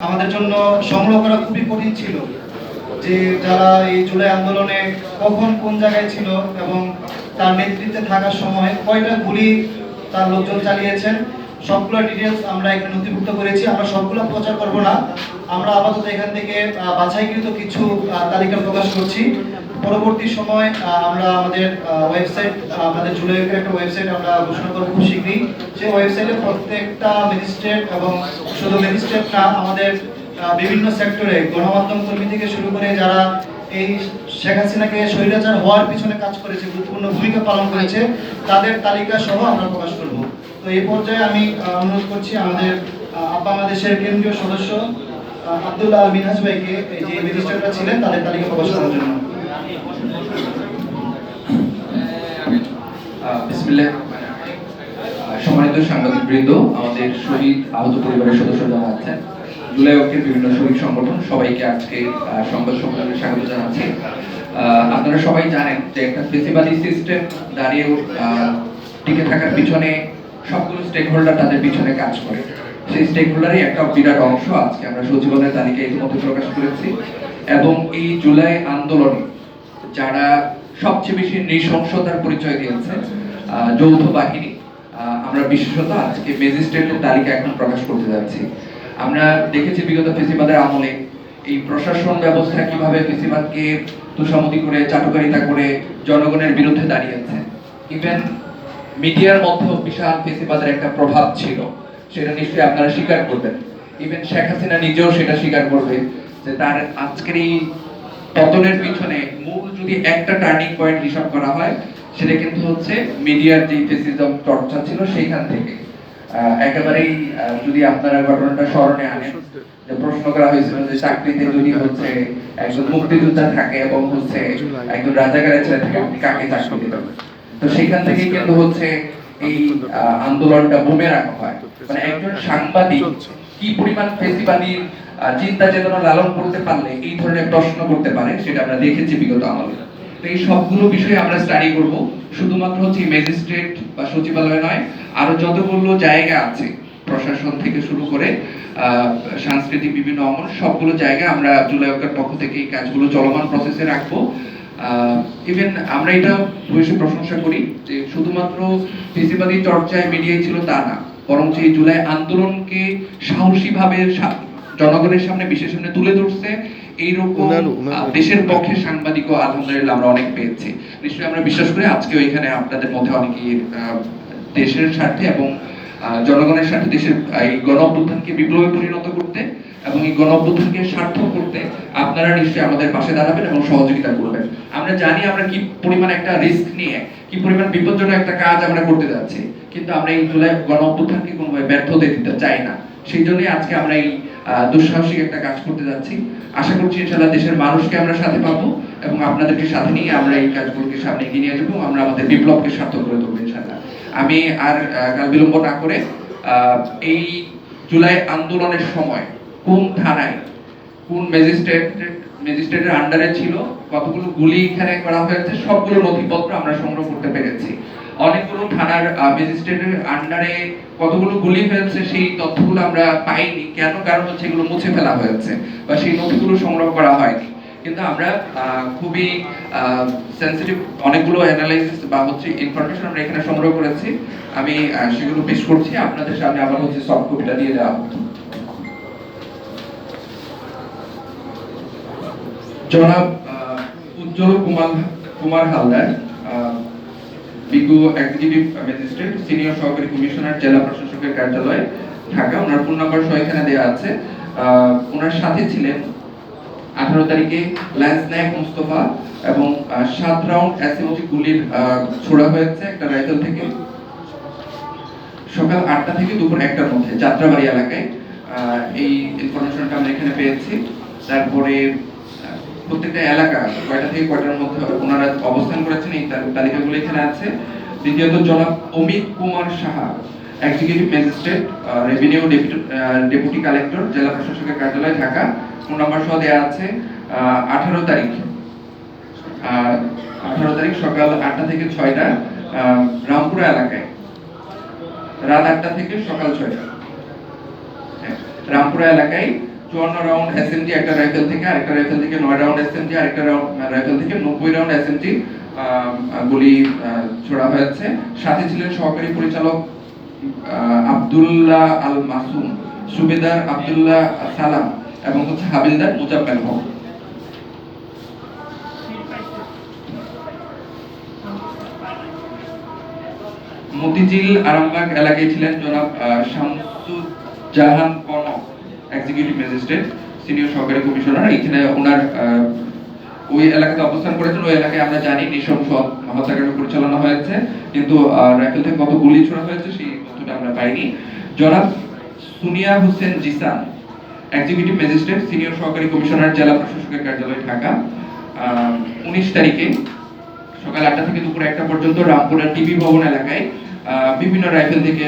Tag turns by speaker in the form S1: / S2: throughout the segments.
S1: আমাদের জন্য সংগ্রহ করা খুবই কঠিন ছিল যে যারা এই জুলাই আন্দোলনে কখন কোন জায়গায় ছিল এবং তার নেতৃত্বে থাকার সময় কয়টা গুলি তার লোকজন চালিয়েছেন, সবগুলো ডিটেলস আমরা এখানে নথিভুক্ত করেছি। আমরা সবগুলো প্রচার করব না। আমরা আপাতত এখান থেকে বাছাইকৃত কিছু তালিকা প্রকাশ করছি। পরবর্তী সময় আমরা আমাদের ওয়েবসাইট আমাদের জুলাইয়ের একটা ওয়েবসাইট আমরা ঘোষণা করব খুব শীঘ্রই। সেই ওয়েবসাইটে প্রত্যেকটা ম্যাজিস্ট্রেট এবং শুধু ম্যাজিস্ট্রেট না, আমাদের বিভিন্ন সেক্টরে গণমাধ্যম কর্মী থেকে শুরু করে যারা এই শেখ হাসিনাকে স্বৈরাচার হওয়ার পিছনে কাজ করেছে, গুরুত্বপূর্ণ ভূমিকা পালন করেছে, তাদের তালিকা সহ আমরা প্রকাশ করব। তো এই পর্যায়ে আমি অনুরোধ করছি আমাদের বাংলাদেশের কেন্দ্রীয় সদস্য আব্দুল্লাহ আল মিনহাজ ভাইকে যে ম্যাজিস্ট্রেটরা ছিলেন, তাদের তালিকা প্রকাশ করার জন্য।
S2: আহ, সম্মানিত সাংবাদিক বৃন্দ আমাদের শহীদ আহত পরিবারের আছেন জুলাই বিভিন্ন শহীদ সংগঠন সবাইকে আজকে সংবাদ সম্মেলনে স্বাগত জানাচ্ছি। আপনারা সবাই জানেন যে একটা সিস্টেম দাঁড়িয়ে আহ, টিকে থাকার পিছনে সবগুলো স্টেক হোল্ডার তাদের পিছনে কাজ করে। সেই স্টেক হোল্ডারই একটা বিরাট অংশ আজকে আমরা সচিবালয়ের তালিকা ইতিমধ্যে প্রকাশ করেছি। এবং এই জুলাই আন্দোলনে যারা সবচেয়ে বেশি নৃশংসতার পরিচয় দিয়েছে যৌথ বাহিনী আমরা বিশেষত আজকে ম্যাজিস্ট্রেটের তালিকা এখন প্রকাশ করতে যাচ্ছি। আমরা দেখেছি বিগত ফেসিবাদের আমলে এই প্রশাসন ব্যবস্থা কীভাবে ফেসিবাদকে তুষামতি করে, চাটুকারিতা করে জনগণের বিরুদ্ধে দাঁড়িয়েছে। ইভেন মিডিয়ার মধ্যেও বিশাল ফেসিবাদের একটা প্রভাব ছিল, সেটা নিশ্চয়ই আপনারা স্বীকার করবেন। ইভেন শেখ হাসিনা নিজেও সেটা স্বীকার করবে যে তার আজকের এই পতনের পিছনে মূল যদি একটা টার্নিং পয়েন্ট হিসাব করা হয়, সেটা কিন্তু হচ্ছে মিডিয়ার যে ফেসিজম চর্চা ছিল সেইখান থেকে। একেবারেই যদি আপনারা ঘটনাটা স্মরণে আনেন, যে প্রশ্ন করা হয়েছিল যে চাকরিতে যদি হচ্ছে একজন মুক্তিযোদ্ধা থাকে এবং হচ্ছে একজন রাজাকারের ছেলে থাকে, আপনি কাকে চাকরি দিবেন? তো সেখান থেকে কিন্তু হচ্ছে এই আন্দোলনটা বুমে রাখা হয়। মানে একজন সাংবাদিক কি পরিমাণ ফেসিবাদীর চিন্তা চেতনা লালন করতে পারলে এই ধরনের প্রশ্ন করতে পারে, সেটা আমরা দেখেছি বিগত আমলে। তো এই সবগুলো বিষয়ে আমরা স্টাডি করব। শুধুমাত্র হচ্ছে ম্যাজিস্ট্রেট বা সচিবালয় নয়, আরও যতগুলো জায়গা আছে প্রশাসন থেকে শুরু করে সাংস্কৃতিক বিভিন্ন অঙ্গন, সবগুলো জায়গা আমরা জুলাই অক্কার পক্ষ থেকে এই কাজগুলো চলমান প্রসেসে রাখব। ইভেন আমরা এটা ভূয়সী প্রশংসা করি যে শুধুমাত্র ফেসিবাদী চর্চায় মিডিয়ায় ছিল তা না বরং এই জুলাই আন্দোলনকে সাহসীভাবে জনগণের সামনে বিশেষ সামনে তুলে ধরছে। এইরকম দেশের পক্ষে সাংবাদিকও আলহামদুলিল্লাহ আমরা অনেক পেয়েছি। নিশ্চয়ই আমরা বিশ্বাস করি আজকে ওইখানে আপনাদের মধ্যে অনেকেই দেশের স্বার্থে এবং জনগণের স্বার্থে দেশের এই গণ অভ্যুত্থানকে বিপ্লবে পরিণত করতে এবং এই গণ অভ্যুত্থানকে সার্থক করতে আপনারা নিশ্চয়ই আমাদের পাশে দাঁড়াবেন এবং সহযোগিতা করবেন। আমরা জানি আমরা কি পরিমাণ একটা রিস্ক নিয়ে কি পরিমাণ বিপজ্জনক একটা কাজ আমরা করতে যাচ্ছি কিন্তু আমরা এই জুলাই গণ অভ্যুত্থানকে কোনোভাবে ব্যর্থ হতে দিতে চাই না। সেই জন্যই আজকে আমরা এই দুঃসাহসিক একটা কাজ করতে যাচ্ছি। আশা করছি ইনশাআল্লাহ দেশের মানুষকে আমরা সাথে পাবো এবং আপনাদেরকে সাথে নিয়ে আমরা এই কাজগুলোকে সামনে এগিয়ে নিয়ে যাব আমরা আমাদের বিপ্লবকে সার্থক করে দেবো ইনশাআল্লাহ। আমি আর কাল বিলম্ব না করে এই জুলাই আন্দোলনের সময় কোন থানায়, কোন ম্যাজিস্ট্রেট, ম্যাজিস্ট্রেটের আন্ডারে ছিল, কতগুলো গুলি এখানে করা হয়েছে সবগুলো নথিপত্র আমরা সংগ্রহ করতে পেরেছি। অনেকগুলো থানার ম্যাজিস্ট্রেটের আন্ডারে কতগুলো গুলি হয়েছে সেই তথ্যগুলো আমরা পাইনি। কেন? কারণ হচ্ছে এগুলো মুছে ফেলা হয়েছে বা সেই নথিগুলো সংগ্রহ করা হয়নি। কিন্তু আমরা খুবই সেন্সিটিভ অনেকগুলো অ্যানালাইসিস বা হচ্ছে ইনফরমেশন আমরা এখানে সংগ্রহ করেছি। আমি সেগুলো পেশ করছি। আপনাদের সামনে আবার হচ্ছে সফট কপিটা দিয়ে দেওয়া জনাব উজ্জ্বল কুমার কুমার হালদার। বিজ্ঞ এক্সিকিউটিভ ম্যাজিস্ট্রেট সিনিয়র সহকারী কমিশনার জেলা প্রশাসকের কার্যালয়, ঢাকা। ওনার ফোন নাম্বার সহ এখানে দেওয়া আছে। ওনার সাথে ছিলেন আঠারো তারিখে ল্যান্স নায়ক মুস্তফা এবং সাত রাউন্ড অ্যাসিমোজি গুলির ছোড়া হয়েছে একটা রাইফেল থেকে। সকাল আটটা থেকে দুপুর একটার মধ্যে যাত্রাবাড়ি এলাকায়। এই ইনফরমেশনটা আমরা এখানে পেয়েছি। তারপরে প্রত্যেকটা এলাকা কয়টা থেকে কয়টার মধ্যে ওনারা অবস্থান করেছেন এই তাল- তালিকাগুলো এখানে আছে। দ্বিতীয়ত জনাব Amit Kumar Saha executive magistrate revenue deputy collector জেলা প্রশাসকের কার্যালয় ঢাকা। ফোন নাম্বার সহ দেওয়া আছে আঠারো তারিখ। আঠারো তারিখ সকাল আটটা থেকে ছয়টা রামপুরা এলাকায়। রাত আটটা থেকে সকাল ছয়টা। হ্যাঁ, রামপুরা এলাকায় চুয়ান্ন রাউন্ড এসএমজি একটা রাইফেল থেকে, আরেকটা রাইফেল থেকে নয় রাউন্ড এসএমজি আরেকটা রাইফেল থেকে নব্বই রাউন্ড এসএমজি গুলি ছোড়া হয়েছে। সাথে ছিলেন সহকারী পরিচালক আব্দুল্লাহ আল মাসুম সুবেদার আব্দুল্লাহ সালাম এবং হচ্ছে হাবিলদার মুজাম্মেল হক। মতিঝিল আরামবাগ এলাকায় ছিলেন জনাব Shamsuzzahan Konok executive magistrate senior সহকারী কমিশনার এখানে ওনার ওই এলাকাতে অবস্থান করেছেন। ওই এলাকায় আমরা জানি নৃশংস হত্যাকাণ্ড পরিচালনা হয়েছে। কিন্তু রাইফেল থেকে কত গুলি ছোড়া হয়েছে সেই তথ্যটা আমরা পাইনি। জনাব Sunia Hossain Jisan executive magistrate senior সহকারী কমিশনার জেলা প্রশাসকের কার্যালয়, ঢাকা। উনিশ তারিখে সকাল আটটা থেকে দুপুর একটা পর্যন্ত রামপুরা টিভি ভবন এলাকায় বিভিন্ন রাইফেল থেকে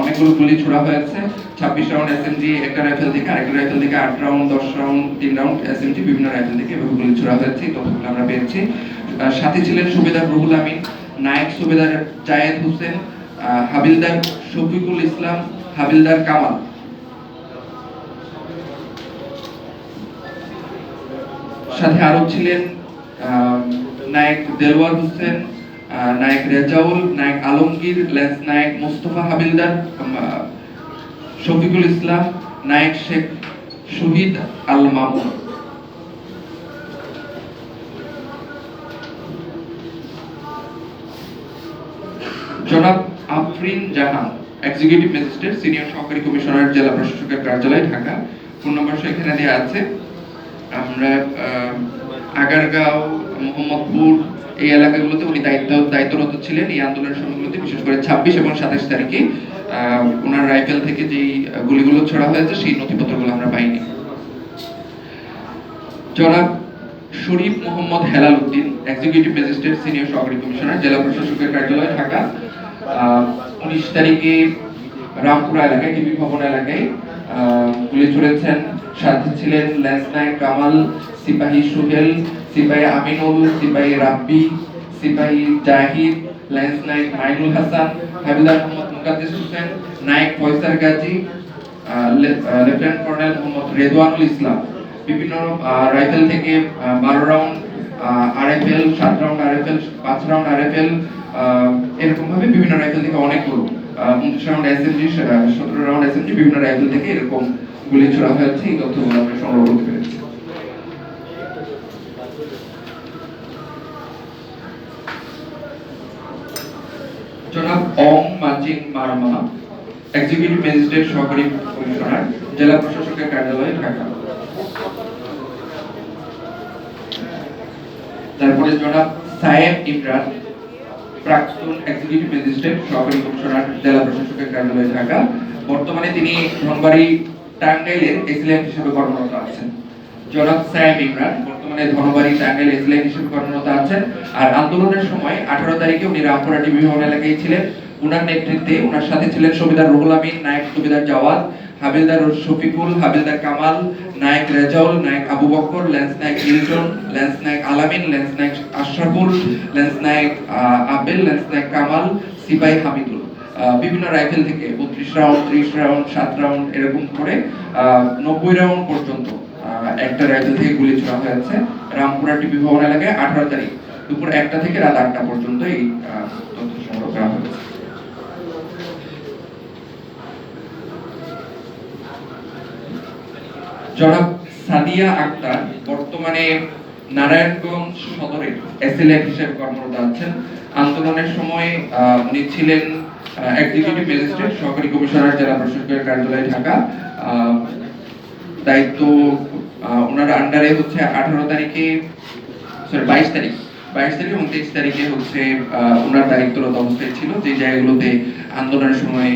S2: অনেকগুলো গুলি ছোড়া হয়েছে। ছাব্বিশ রাউন্ড এসএমজি একটা রাইফেল থেকে আরেকটা রাইফেল থেকে আট রাউন্ড দশ রাউন্ড তিন রাউন্ড এসএমজি বিভিন্ন রাইফেল থেকে এভাবে গুলি ছোড়া হয়েছে তথ্যগুলো আমরা পেয়েছি। সাথে ছিলেন সুবেদার রুহুল আমিন, নায়ক সুবেদার জায়েদ হোসেন হাবিলদার শফিকুল ইসলাম, হাবিলদার কামাল। সাথে আরও ছিলেন নায়ক দেলওয়ার হোসেন নায়ক রেজাউল, নায়ক আলমগীর লেন্স নায়ক মোস্তফা হাবিলদার শফিকুল ইসলাম, নায়ক শেখ শহীদ আল মামুন। জনাব Afrin Jahan executive magistrate senior সহকারী কমিশনার জেলা প্রশাসকের কার্যালয় ঢাকা ফোন নম্বর সেখানে দেওয়া আছে। আমরা আগারগাঁও, মোহাম্মদপুর এই এলাকাগুলোতে উনি দায়িত্ব, দায়িত্বরত ছিলেন এই আন্দোলনের সময়গুলোতে, বিশেষ করে ছাব্বিশ এবং সাতাশ তারিখে ওনার রাইফেল থেকে যেই গুলিগুলো ছড়া হয়েছে, সেই নথিপত্রগুলো আমরা পাইনি। জনাব Sharif Mohammad Helal Uddin executive magistrate senior সহকারী কমিশনার জেলা প্রশাসকের কার্যালয়, ঢাকা। উনিশ তারিখে রামপুরা এলাকায়, টিভি ভবন এলাকায় গুলি ছুড়েছেন। সাথে ছিলেন ল্যান্স নায়ক কামাল, সিপাহী সুহেল সিপাহী আমিনুল, সিপাহী রাব্বি, সিপাহী জাহিদ ল্যান্স নায়ক মাইনুল হাসান হাবিদার মোহাম্মদ মুকাদ্দেস হোসেন, নায়ক ফয়সার গাজী লেফটেন্যান্ট কর্নেল মোহাম্মদ রেদওয়ানুল ইসলাম। বিভিন্ন রাইফেল থেকে বারো রাউন্ড আরএফএল, সাত রাউন্ড আরএফএল, পাঁচ রাউন্ড আরএফএল এরকম ভাবে বিভিন্ন রাইফেল থেকে অনেকগুলো উনত্রিশ রাউন্ড এসএমজি সতেরো রাউন্ড এসএমজি বিভিন্ন রাইফেল থেকে এরকম গুলি ছোড়া হয়েছে। এই তথ্যগুলো আমরা সংগ্রহ করতে পেরেছি। জনাব অং এক্সিকিউটিভ ম্যাজিস্ট্রেট সহকারী কমিশনার, জেলা প্রশাসকের ঢাকা। তারপরে জনাব ইমরান, প্রাক্তন এক্সিকিউটিভ ম্যাজিস্ট্রেট সহকারী কমিশনার, জেলা প্রশাসকের কার্যালয় ঢাকা। বর্তমানে তিনি ধনবাড়ি টাঙ্গাইলের এসিলেন্ট হিসেবে কর্মরত আছেন। জনাব সায়েব ইমরান, বর্তমানে ধনবাড়ি টাঙ্গাইল হিসেবে কর্মরত আছেন। আর আন্দোলনের সময় আঠারো তারিখে উনি রামপুরা টিভি ভবন এলাকায় ছিলেন। উনার নেতৃত্বে উনার সাথে ছিলেন সুবিদার রুহুল আমিন, নায়ক সুবিদার জাওয়াদ, হাবিলদার শফিকুল, হাবিলদার কামাল, নায়ক রেজাউল, নায়ক আবু বকর লেন্স নায়ক মিল্টন লেন্স নায়ক আলামিন, লেন্স নায়ক আশরাফুল, লেন্স নায়ক আবেল লেন্স নায়ক কামাল, সিপাই হামিদুল। বিভিন্ন রাইফেল থেকে বত্রিশ রাউন্ড, ত্রিশ রাউন্ড, সাত রাউন্ড এরকম করে নব্বই রাউন্ড পর্যন্ত একটা রাইফেল থেকে গুলি ছোড়া হয়েছে রামপুরা টিভি ভবন এলাকায় আঠারো তারিখ দুপুর একটা থেকে রাত আটটা পর্যন্ত এই তথ্য সংগ্রহ করা হয়েছে। জনাব সাদিয়া আক্তার বর্তমানে নারায়ণগঞ্জ সদরের এসএলএফ হিসেবে কর্মরত আছেন। আন্দোলনের সময় উনি ছিলেন এক্সিকিউটিভ ম্যাজিস্ট্রেট সহকারী কমিশনার, জেলা প্রশাসকের কার্যালয় ঢাকা। দায়িত্ব ওনার আন্ডারে হচ্ছে আঠারো তারিখে সরি বাইশ তারিখ বাইশ তারিখ এবং তেইশ তারিখে হচ্ছে ওনার দায়িত্বরত অবস্থায় ছিল। যে জায়গাগুলোতে আন্দোলনের সময়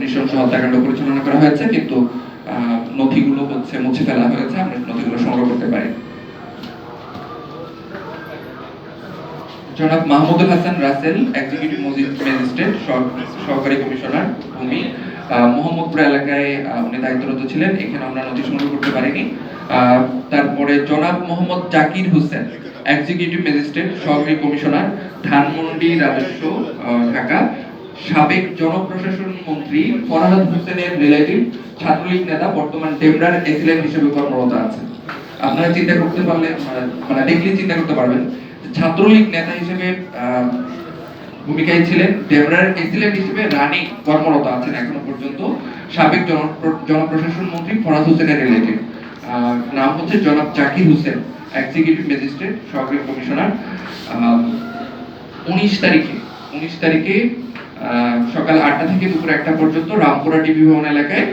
S2: নৃশংস হত্যাকাণ্ড পরিচালনা করা হয়েছে, কিন্তু নথিগুলো হচ্ছে মুছে ফেলা হয়েছে। আমরা নথিগুলো সংগ্রহ করতে পারি। জনাব মাহমুদুল হাসান রাসেল এক্সিকিউটিভ ম্যাজিস্ট্রেট সহকারী কমিশনার, ভূমি মোহাম্মদপুর এলাকায় উনি দায়িত্বরত ছিলেন, এখানে আমরা নথি সংগ্রহ করতে পারিনি। তারপরে জনাব মোহাম্মদ জাকির হোসেন এক্সিকিউটিভ ম্যাজিস্ট্রেট সহকারী কমিশনার ধানমন্ডি, রাজস্ব ঢাকা সাবেক জনপ্রশাসন মন্ত্রী, ফরহাদ হোসেনের রিলেটিভ ছাত্রলীগ নেতা, বর্তমান ডেমরার এসিলেন্ট হিসেবে কর্মরত আছেন। আপনারা চিন্তা করতে পারলে, মানে- মানে দেখলে চিন্তা করতে পারবেন। ছাত্রলীগ নেতা হিসেবে ভূমিকায় ছিলেন ডেমরার এসিলেন্ট হিসেবে রানী কর্মরত আছেন এখনও পর্যন্ত। সাবেক জনপ্রশাসন মন্ত্রী ফরাজ হোসেনের রিলেটেড নাম হচ্ছে জনাব জাকির হোসেন এক্সিকিউটিভ ম্যাজিস্ট্রেট সহকারী কমিশনার উনিশ তারিখে উনিশ তারিখে সকাল আটটা থেকে দুপুর একটা পর্যন্ত রামপুরা ডিবি ভবন এলাকায়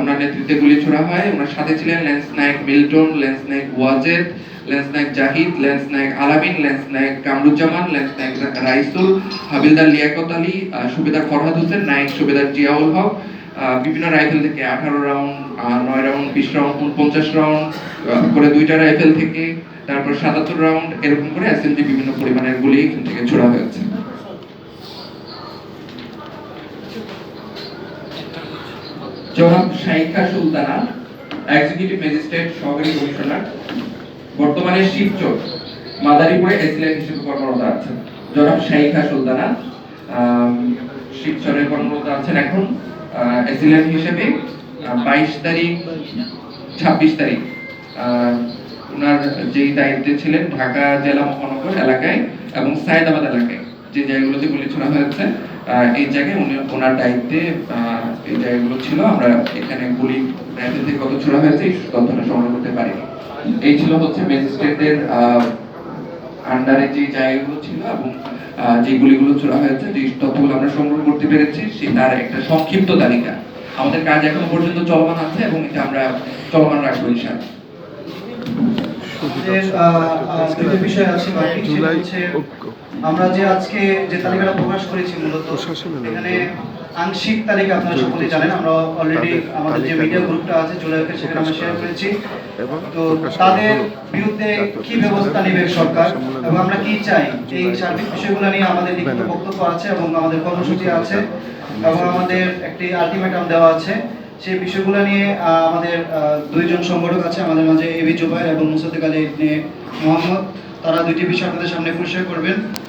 S2: ওনার নেতৃত্বে গুলি ছোড়া হয়। ওনার সাথে ছিলেন লেন্স নায়ক মিল্টন, লেন্স নায়ক ওয়াজেদ লেন্স নায়ক জাহিদ, লেন্স নায়ক আলামিন, লেন্স নায়ক কামরুজ্জামান, লেন্স নায়ক রাইসুল, হাবিলদার লিয়াকত আলী সুবেদার ফরহাদ হোসেন, নায়ক সুবেদার জিয়াউল হক বিভিন্ন রাইফেল থেকে আঠারো রাউন্ড নয় রাউন্ড, বিশ রাউন্ড পঞ্চাশ রাউন্ড করে দুইটা রাইফেল থেকে, তারপর সাতাত্তর রাউন্ড, এরকম করে এসএমজি বিভিন্ন পরিমাণের গুলি এখান থেকে ছোড়া হয়েছে। জনাব শাইখা সুলতানা এক্সিকিউটিভ ম্যাজিস্ট্রেট সহকারী কমিশনার। বর্তমানে শিবচর, মাদারীপুরে এসিলেন্ট হিসেবে কর্মরত আছেন। জনাব শাইখা সুলতানা শিবচরে কর্মরত আছেন। এখন এসিলেন্ট হিসেবে বাইশ তারিখ, ছাব্বিশ তারিখ ওনার যেই দায়িত্বে ছিলেন ঢাকা জেলা মহানগর এলাকায় এবং সায়দাবাদ এলাকায়। যে জায়গাগুলোতে গুলি ছোড়া হয়েছে এই জায়গায় উনি ওনার দায়িত্বে এই জায়গাগুলো ছিল। আমরা এখানে গুলি রাইফেল থেকে কত ছোড়া হয়েছে, এই তথ্যটা সংগ্রহ করতে পারিনি। এই ছিল হচ্ছে ম্যাজিস্ট্রেটের আন্ডারে যে জায়গাগুলো ছিল এবং যে গুলিগুলো ছোড়া হয়েছে যে তথ্যগুলো আমরা সংগ্রহ করতে পেরেছি সে তার একটা সংক্ষিপ্ত তালিকা আমাদের কাজ এখনও পর্যন্ত চলমান আছে এবং এটা আমরা চলমান রাখব ইনশাআল্লাহ
S1: বিষয় আছে আমরা যে আজকে যে তালিকাটা প্রকাশ করেছি মূলত এখানে। আংশিক তালিকা আপনারা সকলেই জানেন। আমরা অলরেডি আমাদের যে মিডিয়া গ্রুপটা আছে জুলাইকে সেখানে আমরা শেয়ার করেছি। তো তাদের বিরুদ্ধে কি ব্যবস্থা নেবে সরকার? এবং আমরা কি চাই? এই সার্বিক বিষয়গুলো নিয়ে আমাদের লিখিত বক্তব্য আছে এবং আমাদের কর্মসূচি আছে। এবং আমাদের একটি আলটিমেটাম দেওয়া আছে। সেই বিষয়গুলো নিয়ে আমাদের দুইজন সংগঠক আছে আমাদের মাঝে এবি জুবাইর এবং মুসাদ্দিক আলী মোহাম্মদ। তারা দুইটি বিষয় আপনাদের সামনে পরিচয় করবেন।